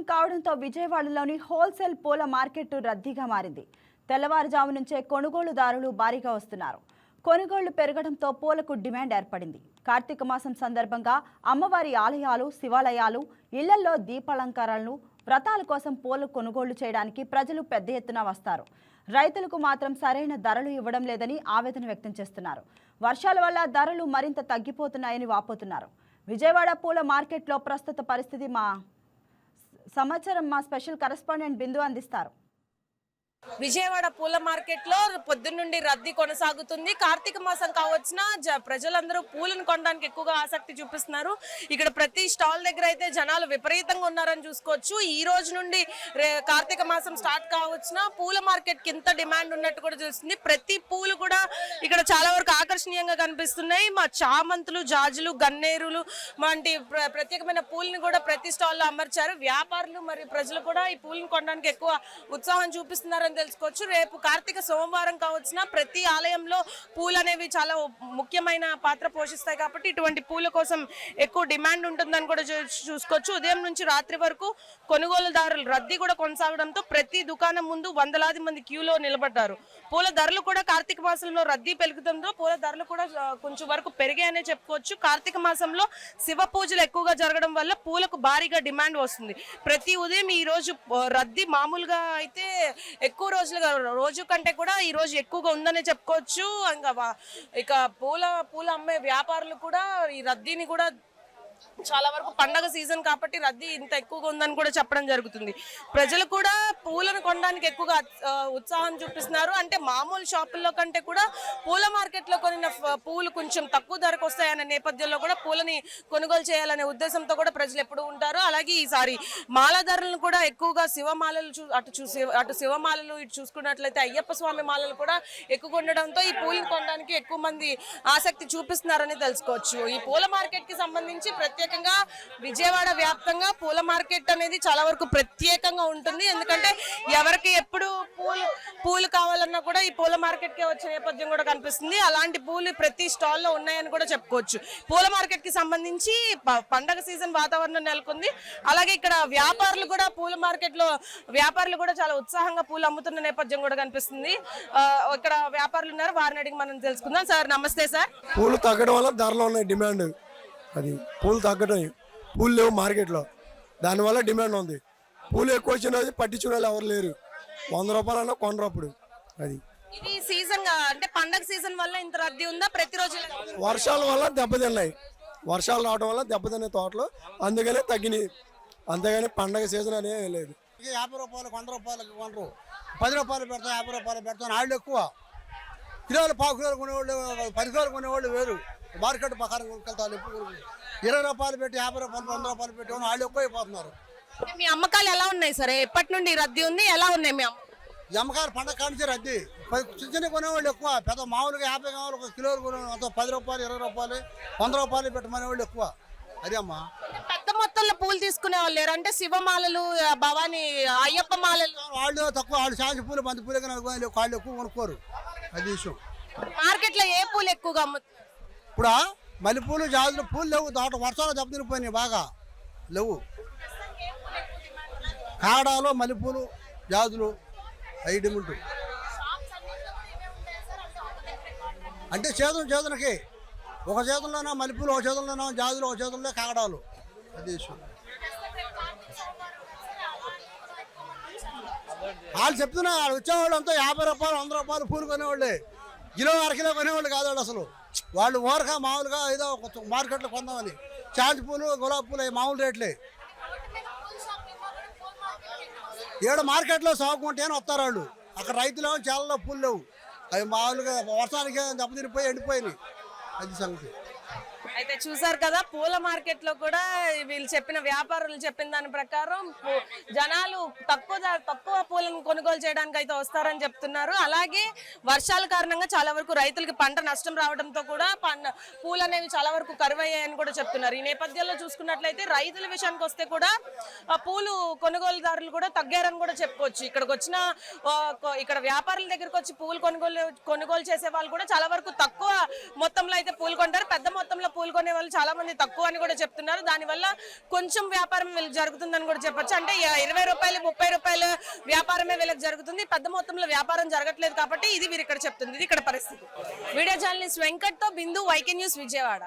సాయంత్రం కావడంతో విజయవాడలోని హోల్సేల్ పూల మార్కెట్ రద్దీగా మారింది. తెల్లవారుజాము నుంచే కొనుగోలుదారులు భారీగా వస్తున్నారు. కొనుగోళ్ళు పెరగడంతో పూలకు డిమాండ్ ఏర్పడింది. కార్తీక మాసం సందర్భంగా అమ్మవారి ఆలయాలు శివాలయాలు ఇళ్ళలో దీపాలంకారాలను వ్రతాల కోసం పూలు కొనుగోళ్ళు చేయడానికి ప్రజలు పెద్ద ఎత్తున వస్తారు. రైతులకు మాత్రం సరైన ధరలు ఇవ్వడం లేదని ఆవేదన వ్యక్తం చేస్తున్నారు. వర్షాల వల్ల ధరలు మరింత తగ్గిపోతున్నాయని వాపోతున్నారు. విజయవాడ పూల మార్కెట్లో ప్రస్తుత పరిస్థితి మా సమాచారం మా స్పెషల్ కరెస్పాండెంట్ బిందు అందిస్తారు. విజయవాడ పూల మార్కెట్లో పొద్దున్నుండి రద్దీ కొనసాగుతుంది. కార్తీక మాసం కావచ్చిన జ- ప్రజలందరూ పూలను కొనడానికి ఎక్కువగా ఆసక్తి చూపిస్తున్నారు. ఇక్కడ ప్రతి స్టాల్ దగ్గర అయితే జనాలు విపరీతంగా ఉన్నారని చూసుకోవచ్చు. ఈ రోజు నుండి కార్తీక మాసం స్టార్ట్ కావచ్చిన పూల మార్కెట్కి ఇంత డిమాండ్ ఉన్నట్టు కూడా చూస్తుంది ప్రతి పూలు కూడా ఇక్కడ చాలా వరకు ఆకర్షణీయంగా కనిపిస్తున్నాయి. మా చామంతులు జాజులు గన్నేరులు వంటి ప్ర- ప్రత్యేకమైన పూలను కూడా ప్రతి స్టాల్లో అమర్చారు. వ్యాపారులు మరియు ప్రజలు కూడా ఈ పూలను కొనడానికి ఎక్కువ ఉత్సాహం చూపిస్తున్నారని తెలుసుకోవచ్చు. రేపు కార్తీక సోమవారం కావచ్చిన ప్రతి ఆలయంలో పూలు అనేవి చాలా ముఖ్యమైన పాత్ర పోషిస్తాయి కాబట్టి ఇటువంటి పూల కోసం ఎక్కువ డిమాండ్ ఉంటుందని కూడా చూ- చూసుకోవచ్చు. ఉదయం నుంచి రాత్రి వరకు కొనుగోలుదారులు రద్దీ కూడా కొనసాగడంతో ప్రతి దుకాణం ముందు వందలాది మంది క్యూలో నిలబడ్డారు. పూల ధరలు కూడా కార్తీక మాసంలో రద్దీ పెరుగుతుందో పూల ధరలు కూడా కొంచెం వరకు పెరిగాయనే చెప్పుకోవచ్చు. కార్తీక మాసంలో శివ పూజలు ఎక్కువగా జరగడం వల్ల పూలకు భారీగా డిమాండ్ వస్తుంది. ప్రతి ఉదయం ఈ రోజు రద్దీ మామూలుగా అయితే ఎక్కువ ఎక్కువ రోజులుగా రోజు కంటే కూడా ఈ రోజు ఎక్కువగా ఉందనే చెప్పుకోవచ్చు. ఇంకా వా- ఇక పూల పూల అమ్మే వ్యాపారులు కూడా ఈ రద్దీని కూడా చాలా వరకు పండగ సీజన్ కాబట్టి రద్దీ ఇంత ఎక్కువగా ఉందని కూడా చెప్పడం జరుగుతుంది. ప్రజలు కూడా పూలను కొనడానికి ఎక్కువగా ఉత్సాహం చూపిస్తున్నారు. అంటే మామూలు షాపుల్లో కంటే కూడా పూల మార్కెట్లో కొనిన పూలు కొంచెం తక్కువ ధరకు వస్తాయనే నేపథ్యంలో కూడా పూలని కొనుగోలు చేయాలనే ఉద్దేశంతో కూడా ప్రజలు ఎప్పుడు ఉంటారు. అలాగే ఈసారి మాల ధరలను కూడా ఎక్కువగా శివమాలలు చూ అటు చూసి అటు శివమాలలు ఇటు చూసుకున్నట్లయితే అయ్యప్ప స్వామి మాలలు కూడా ఎక్కువగా ఉండడంతో ఈ పూలను కొనడానికి ఎక్కువ మంది ఆసక్తి చూపిస్తున్నారని తెలుసుకోవచ్చు. ఈ పూల మార్కెట్కి సంబంధించి ప్రత్యేకంగా విజయవాడ వ్యాప్తంగా పూల మార్కెట్ అనేది చాలా వరకు ప్రత్యేకంగా ఉంటుంది. ఎందుకంటే ఎవరికి ఎప్పుడు పూలు పూలు కావాలన్నా కూడా ఈ పూల మార్కెట్కి వచ్చే నేపథ్యం కూడా కనిపిస్తుంది. అలాంటి పూలు ప్రతి స్టాల్లో ఉన్నాయని కూడా చెప్పుకోవచ్చు. పూల మార్కెట్కి సంబంధించి పండగ సీజన్ వాతావరణం నెలకొంది. అలాగే ఇక్కడ వ్యాపారులు కూడా పూల మార్కెట్లో వ్యాపారులు కూడా చాలా ఉత్సాహంగా పూలు అమ్ముతున్న నేపథ్యం కూడా కనిపిస్తుంది. ఇక్కడ వ్యాపారులు ఉన్నారు. వారిని అడిగి మనం తెలుసుకుందాం. సార్ నమస్తే సార్. పూలు తగ్గడం వల్ల ధరలో ఉన్నాయి డిమాండ్. అది పూలు తగ్గడం పూలు లేవు మార్కెట్లో. దానివల్ల డిమాండ్ ఉంది. పూలు ఎక్కువ వచ్చినది పట్టించుకునే వాళ్ళు ఎవరు లేరు. వంద రూపాయలన్నా కొనరప్పుడు అది. ఇది సీజన్ అంటే పండగ సీజన్ వల్ల ఇంత రద్దీ ఉందా? ప్రతిరోజు? వర్షాల వల్ల దెబ్బతిన్నాయి. వర్షాలు రావడం వల్ల దెబ్బతిన్నాయి తోటలు. అందుకనే తగ్గినాయి. అంతేగాని పండగ సీజన్ అనేది లేదు. ఇక యాభై రూపాయలు వంద రూపాయలకి కొనరు. పది రూపాయలు పెడతాం యాభై రూపాయలు పెడతాం. వాళ్ళు ఎక్కువ. కిలోలు పావు కిలోలు కొనేవాళ్ళు పది కిలోలు కొనేవాళ్ళు వేరు. మార్కెట్ ప్రకారం కొనుక్కెళ్తారు ఎప్పుడు కొనుక్కు- ఇరవై రూపాయలు పెట్టి యాభై రూపాయలు వంద రూపాయలు పెట్టి వాళ్ళు ఎక్కువ అయిపోతున్నారు మీ అమ్మకాలు ఎలా ఉన్నాయి సరే? ఎప్పటి నుండి రద్దీ ఉంది? ఎలా ఉన్నాయి మీ అమ్మ ఈ అమ్మకారు పండగ కానించి రద్దీ. చిన్న చిన్న కొనేవాళ్ళు ఎక్కువ. పెద్ద మామూలుగా యాభై కావాలి ఒక కిలోలు కొనే అంత పది రూపాయలు ఇరవై రూపాయలు వంద రూపాయలు పెట్టమనే వాళ్ళు ఎక్కువ. అదే అమ్మా. పెద్ద మొత్తంలో పూలు తీసుకునే వాళ్ళు లేరు? అంటే శివమాలలు భవానీ అయ్యప్ప మాలలు వాళ్ళు తక్కువ వాళ్ళు శాంతి పూలు బంతి పూలు కానీ వాళ్ళు ఎక్కువ కొనుక్కోరు. అది విషయం. మార్కెట్లో ఏ పూలు ఎక్కువగా అమ్ముతున్నారు ఇప్పుడు? మల్లెపూలు జాజులు పూలు లేవు తోట వర్షాలు దెబ్బతినిపోయినాయి బాగా. లేవు. కాడాలు మల్లెపూలు జాజులు ఐడిముంటు అంటే చేతులు చేతులకి. ఒక చేతుల్లోనే మల్లెపూలు ఒక చేతుల్లోనో జాజులు ఒక చేతుల్లో కాగడాలు అది వాళ్ళు చెప్తున్నా వాళ్ళు వచ్చేవాళ్ళు అంతా యాభై రూపాయలు వంద రూపాయలు పూలు కొనేవాళ్ళే. కిలో అరకిలో కొనేవాళ్ళు కాదు వాళ్ళు అసలు. వాళ్ళు ఊరగా మామూలుగా ఏదో మార్కెట్లో కొందామని. చాంతి పూలు గులాబీ పూలు అవి మామూలు రేట్లే. ఏడు మార్కెట్లో సాగుకుంటే అని వస్తారు వాళ్ళు? అక్కడ రైతులు చాలా పూలు లేవు. అవి మామూలుగా వర్షానికి దెబ్బతినిపోయి ఎండిపోయినాయి. అది సంగతి. అయితే చూసారు కదా పూల మార్కెట్లో కూడా వీళ్ళు చెప్పిన వ్యాపారులు చెప్పిన దాని ప్రకారం జనాలు తక్కువ తక్కువ పూలను కొనుగోలు చేయడానికి అయితే వస్తారని చెప్తున్నారు. అలాగే వర్షాల కారణంగా చాలా వరకు రైతులకి పంట నష్టం రావడంతో కూడా పంట పూలు అనేవి చాలా వరకు కరువయ్యాయని కూడా చెప్తున్నారు. ఈ నేపథ్యంలో చూసుకున్నట్లయితే రైతుల విషయానికి వస్తే కూడా ఆ పూలు కొనుగోలుదారులు కూడా తగ్గారని కూడా చెప్పుకోవచ్చు. ఇక్కడికి వచ్చిన ఇక్కడ వ్యాపారుల దగ్గరకు వచ్చి పూలు కొనుగోలు కొనుగోలు చేసే వాళ్ళు కూడా చాలా వరకు తక్కువ మొత్తంలో అయితే పూలు కొంటారు. పెద్ద మొత్తంలో పూలు కొనే వాళ్ళు చాలా మంది తక్కువ అని కూడా చెప్తున్నారు. దానివల్ల కొంచెం వ్యాపారం వీళ్ళకి జరుగుతుందని కూడా చెప్పొచ్చు. అంటే ఇరవై రూపాయలు ముప్పై రూపాయల వ్యాపారమే వీళ్ళకి జరుగుతుంది. పెద్ద మొత్తంలో వ్యాపారం జరగట్లేదు కాబట్టి ఇది వీరు ఇక్కడ చెప్తుంది ఇది ఇక్కడ పరిస్థితి. వీడియో జర్నలిస్ట్ వెంకట్తో బిందు వైకే న్యూస్ విజయవాడ.